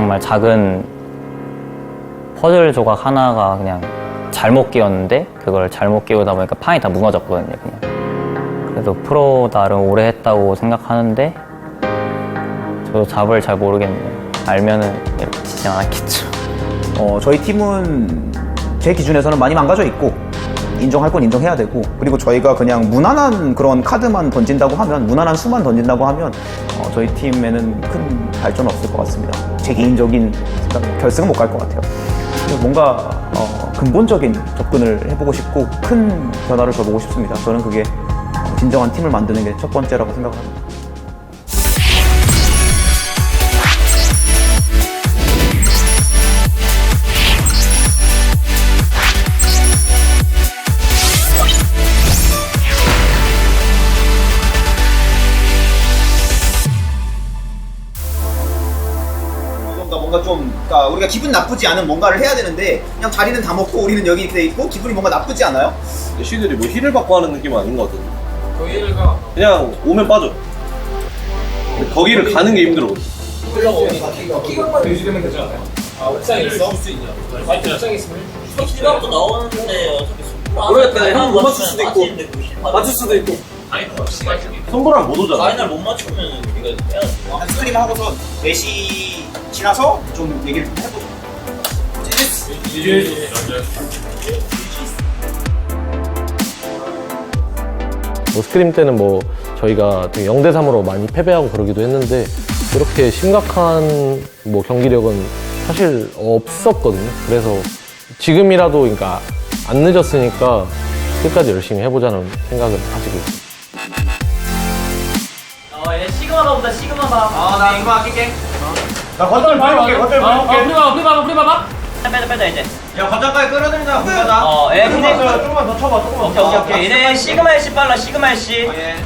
정말 작은 퍼즐 조각 하나가 그냥 잘못 끼웠는데 그걸 잘못 끼우다 보니까 판이 다 무너졌거든요. 그냥. 그래도 프로 나름 오래 했다고 생각하는데 저도 답을 잘 모르겠네요. 알면은 이렇게 치지 않았겠죠. 어, 저희 팀은 제 기준에서는 많이 망가져 있고 인정할 건 인정해야 되고 그리고 저희가 그냥 무난한 그런 카드만 던진다고 하면 무난한 수만 던진다고 하면 어, 저희 팀에는 큰 발전 없을 것 같습니다. 제 개인적인 결승은 못 갈 것 같아요. 뭔가 어, 근본적인 접근을 해보고 싶고 큰 변화를 줘보고 싶습니다. 저는 그게 어, 진정한 팀을 만드는 게 첫 번째라고 생각합니다. 뭔가 좀 그러니까 우리가 기분 나쁘지 않은 뭔가를 해야 되는데 그냥 자리는 다 먹고 우리는 여기 돼 있고 기분이 뭔가 나쁘지 않아요? 시들이 뭐 힐을 받고 하는 느낌은 아닌 것 같은데. 그냥 오면 빠져. 근데 거기를 가는 게 힘들어. 실감도 나오는데 어차피 모르겠다. 형못 맞출 수도 있고. 맞출 수도 있고. 손보랑 못 오잖아. 파이널 못 맞추면 우리가 해야지. 한 스크림 하고서 4시 지나서 좀 얘기를 좀 해보죠. 뭐 스크림 때는 뭐 저희가 되게 0대 3으로 많이 패배하고 그러기도 했는데 그렇게 심각한 뭐 경기력은 사실 없었거든요. 그래서 지금이라도 그러니까 안 늦었으니까 끝까지 열심히 해보자는 생각을 가지고 있어요. 시그마가 보다 시그마가. 아나 이거 아낄게. 나 봐볼게 건설 봐볼게 우리 봐봐, 우리 봐봐, 우리 봐봐. 빼다 빼다 이제. 야 과장까지 끌어들이자 공가다. 어, 얘 근데 조금만 더 쳐봐 조금만 오케이 오케이 오케이. 얘네 시그마 씨 빨라 시그마 씨. 예.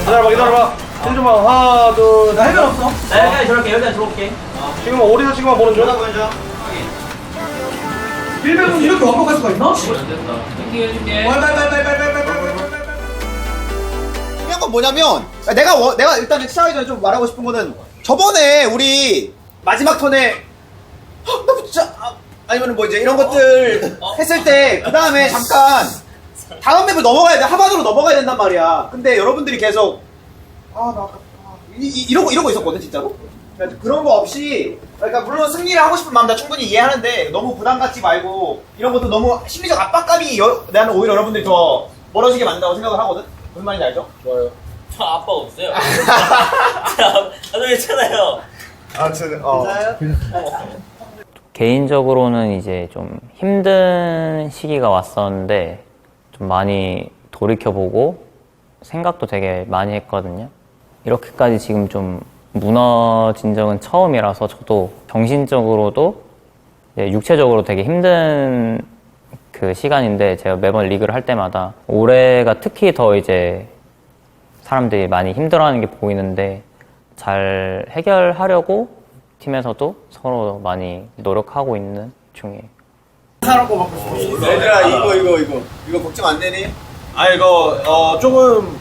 기다려봐 기다려봐 힐좀봐 하나 둘나 해변 없어 나 여기까지 들어올게 여기까지 들어올게. 지금 어디서 지금 보는 중? 보자 보자. 100은 이렇게 완벽할 수가 있나? 중요한 건 뭐냐면 내가 워- 내가 일단 시작하기 전에 좀 말하고 싶은 거는 저번에 우리 마지막 턴에 헉, 나 진짜 아, 아니면 뭐 이제 이런 것들 했을 때 그 다음에 잠깐 다음 맵을 넘어가야 돼 하반으로 넘어가야 된단 말이야. 근데 여러분들이 계속 아나 이러고 이러고 있었거든 진짜로. 그러니까 그런 거 없이 그러니까 물론 승리를 하고 싶은 마음 다 충분히 이해하는데 너무 부담 갖지 말고 이런 것도 너무 심리적 압박감이 여, 나는 오히려 여러분들이 더 멀어지게 만든다고 생각을 하거든. 무슨 말인지 알죠? 저 아빠 없어요. 저도 괜찮아요. 아무튼 어. 개인적으로는 이제 좀 힘든 시기가 왔었는데 좀 많이 돌이켜보고 생각도 되게 많이 했거든요. 이렇게까지 지금 좀 무너진 적은 처음이라서 저도 정신적으로도 이제 육체적으로 되게 힘든 그 시간인데 제가 매번 리그를 할 때마다 올해가 특히 더 이제 사람들이 많이 힘들어하는 게 보이는데 잘 해결하려고 팀에서도 서로 많이 노력하고 있는 중이에요. 얘들아 이거 이거 이거 이거 걱정 안 되니? 아 이거 어 조금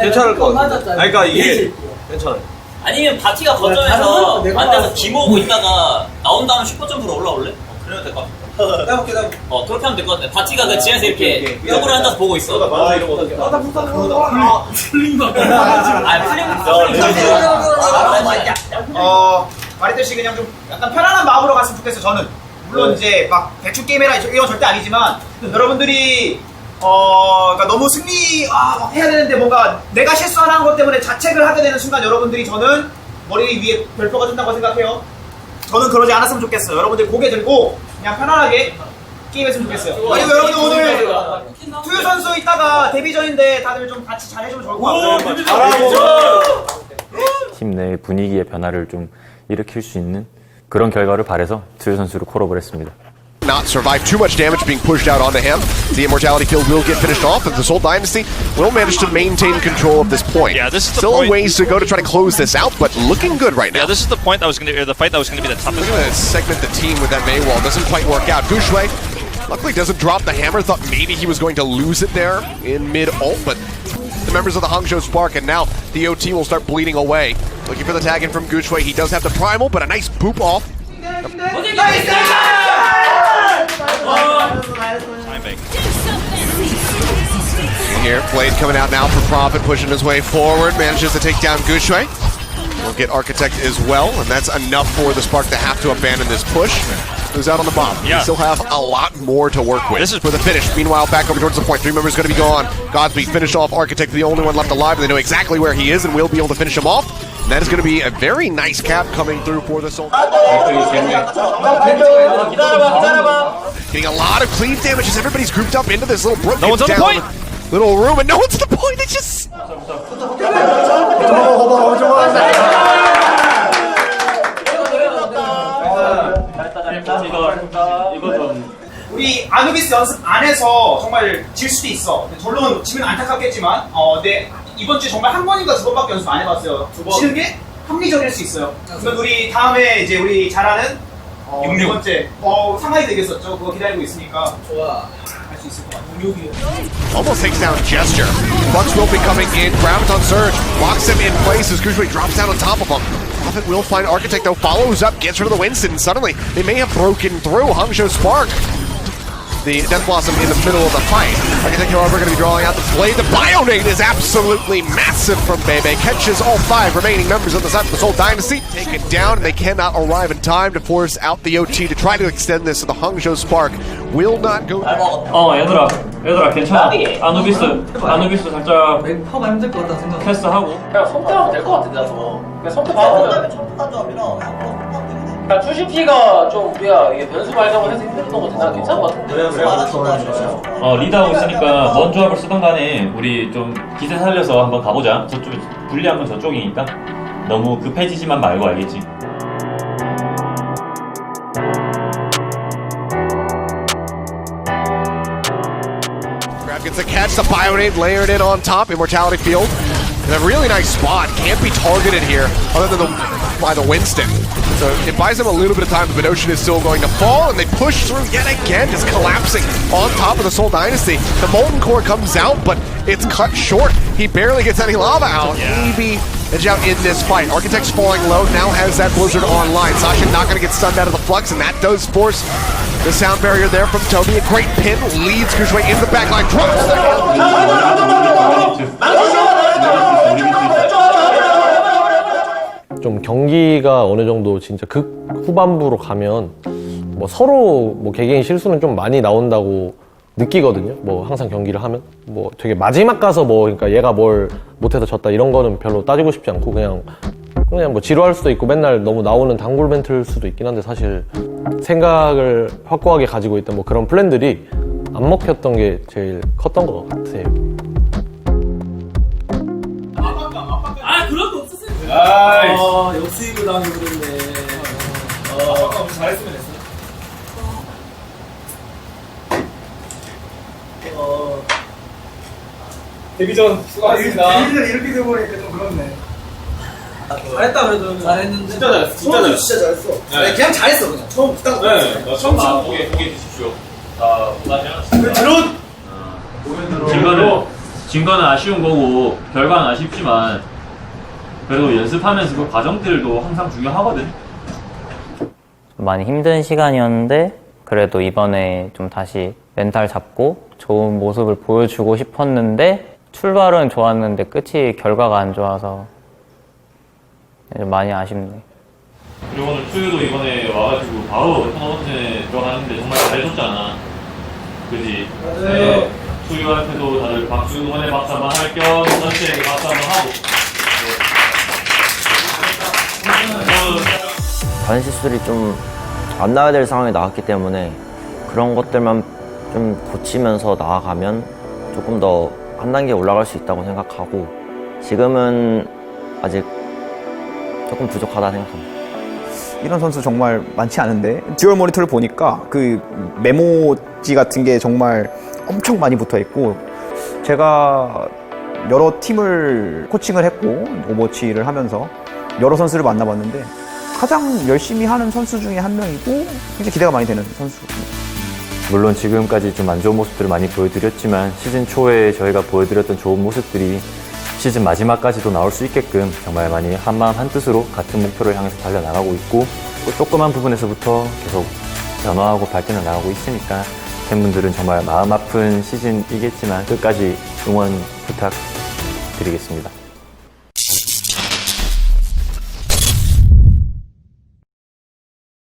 괜찮을 것 같아. 아 그러니까 이게 괜찮아. 아니면 바티가 거점에서 앉아서 기모으고 있다가 나온 다음에 슈퍼점프로 올라올래? 어, 그래도 될것 같아. 해볼게 나 어, 그렇게 하면 될 것 같아. 바티가 그 지하에서 이렇게 오케이. 옆으로 앉아서 보고 있어. 아 이러고 어떡해 아, 풀린 거. 아, 풀린 거. 어 말했듯이 그냥 좀 약간 편안한 마음으로 갔으면 좋겠어 저는 물론 이제 막 대충 게임해라 이건 절대 아니지만 여러분들이 어 그러니까 너무 승리 아막 해야 되는데 뭔가 내가 실수하는 것 때문에 자책을 하게 되는 순간 여러분들이 저는 머리 위에 별표가 뜬다고 생각해요 저는 그러지 않았으면 좋겠어요 여러분들 고개 들고 그냥 편안하게 게임했으면 좋겠어요. 그리고 여러분들 오늘 투유 선수 이따가 데뷔전인데 다들 좀 같이 잘 해주면 좋을 것 같아요. 잘하고 팀내 분위기의 변화를 좀 일으킬 수 있는 그런 결과를 바래서 두유 선수를 콜업을 했습니다. Not survive too much damage being pushed out onto him. The Immortality kill will get finished off, and the Soul Dynasty will manage to maintain control of this point. Yeah, this is the Still point. a ways to go to try to close this out, but looking good right now. Yeah, this is the point that was going to, or the fight that was going to be the toughest. Look at that segment the team with that Maywall doesn't quite work out. Gushue luckily doesn't drop the hammer. Thought maybe he was going to lose it there in mid ult, but the members of the Hangzhou Spark and now the OT will start bleeding away. Looking for the tag in from Gushue. He does have the primal, but a nice boop off Here, Blade coming out now for Profit, pushing his way forward, manages to take down Gushui. We'll get Architect as well, and that's enough for the Spark to have to abandon this push. Who's out on the bottom? Yeah. We still have a lot more to work with. This is- for the finish. Meanwhile, back over towards the point. Three members going to be gone. Godspeed finished off Architect, the only one left alive, and they know exactly where he is and will be able to finish him off. And that is going to be a very nice cap coming through for the Soul. Getting a lot of cleave damage as everybody's grouped up into this little broken No one's on the point. little room, and no one's at the point. It's just 우리 아누비스 연습 안에서 정말 질 수도 있어. 물론 지면 안타깝겠지만, 어, 네 이번 주에 정말 한 번인가 두 번밖에 연습 안 해봤어요. 지는 게 합리적일 수 있어요. 그러면 우리 다음에 이제 우리 잘하는 어, 두 번째 어, 상하이 되겠었죠. 그거 기다리고 있으니까 좋아. 할 수 있을 것 같아. almost takes down Gesture. Bucks will be coming in. Graviton Surge locks him in place as Guzman drops down on top of him. Prophet will find Architect though, follows up, gets rid of the Winston, and suddenly they may have broken through Hangzhou Spark. The Death Blossom in the middle of the fight. Architect, however, going to be drawing out the blade. The Bionade is absolutely massive from Bebe. Catches all five remaining members of the side of the Soul Dynasty. Take it down, and they cannot arrive in time to force out the OT to try to extend this. So the Hangzhou Spark will not go. 어 얘들아 얘들아 괜찮아 아누비스 아누비스 살짝 meg퍼가 힘들 것 같다는 생각. 패스하고 그냥 선택하면 될 것 같은데 나 저거 그냥 선택하면 그러니까 투시피가 좀 우리가 이게 변수 발견을 해서 힘들었던 거 같아 난 괜찮은 것 같은데. 어 리드하고 있으니까 뭔 조합을 쓰던 간에 우리 좀 기세 살려서 한번 가보자. 저쪽에 불리한 건 저쪽이니까. 너무 급해지지만 말고 알겠지? Grab gets a catch, the Bionade layered in on top, Immortality Field. In a really nice spot, can't be targeted here other than the, by the Winston. So it buys them a little bit of time, but Ocean is still going to fall, and they push through yet again, just collapsing on top of the Soul Dynasty. The Molten Core comes out, but it's cut short. He barely gets any lava out. Maybe edge out in this fight. Architect's falling low, now has that Blizzard online. Sasha not going to get stunned out of the flux, and that does force the sound barrier there from Toby. A great pin leads Kushway into the backline, drops the 좀 경기가 어느 정도 진짜 극 후반부로 가면 뭐 서로 뭐 개개인 실수는 좀 많이 나온다고 느끼거든요. 뭐 항상 경기를 하면 뭐 되게 마지막 가서 뭐 그러니까 얘가 뭘 못해서 졌다 이런 거는 별로 따지고 싶지 않고 그냥 그냥 뭐 지루할 수도 있고 맨날 너무 나오는 단골 멘트일 수도 있긴 한데 사실 생각을 확고하게 가지고 있던 뭐 그런 플랜들이 안 먹혔던 게 제일 컸던 것 같아요. 거 없었어요. 아 역수입을 당하게 그랬네. 잘했으면 했어. 데뷔전 수고하셨습니다 이렇게 돼버리니까 좀 그렇네. 잘했다 그래도 잘했는데. 진짜 잘했어 진짜 잘했어 진짜 잘했어. 네, 그냥 잘했어 그냥. 처음 딱. 네, 나 처음 보게 보게 드십시오 자 드론. 진 거는 진 거는 아쉬운 거고 결과는 아쉽지만 그래도 연습하면서 그 과정들도 항상 중요하거든 많이 힘든 시간이었는데 그래도 이번에 좀 다시 멘탈 잡고 좋은 모습을 보여주고 싶었는데 출발은 좋았는데 끝이 결과가 안 좋아서 좀 많이 아쉽네. 그리고 오늘 투유도 이번에 와가지고 바로 토너먼트에 들어가는데 정말 잘해줬잖아 그지? 네. 투유한테도 다들 박수 응원의 박수 한번 할겸 전체에게 박수 한번 하고 네. 실수들이 좀 안 나와야 될 상황이 나왔기 때문에 그런 것들만 좀 고치면서 나아가면 조금 더 한 단계 올라갈 수 있다고 생각하고 지금은 아직 조금 부족하다 생각합니다. 이런 선수 정말 많지 않은데 듀얼 모니터를 보니까 그 메모지 같은 게 정말 엄청 많이 붙어 있고 제가 여러 팀을 코칭을 했고 오버워치를 하면서 여러 선수를 만나봤는데 가장 열심히 하는 선수 중에 한 명이고 굉장히 기대가 많이 되는 선수입니다. 물론 지금까지 좀 안 좋은 모습들을 많이 보여드렸지만 시즌 초에 저희가 보여드렸던 좋은 모습들이 시즌 마지막까지도 나올 수 있게끔 정말 많이 한마음 한뜻으로 같은 목표를 향해서 달려나가고 있고 그 조그만 부분에서부터 계속 변화하고 발전해 나가고 있으니까 팬분들은 정말 마음 아픈 시즌이겠지만 끝까지 응원 부탁드리겠습니다.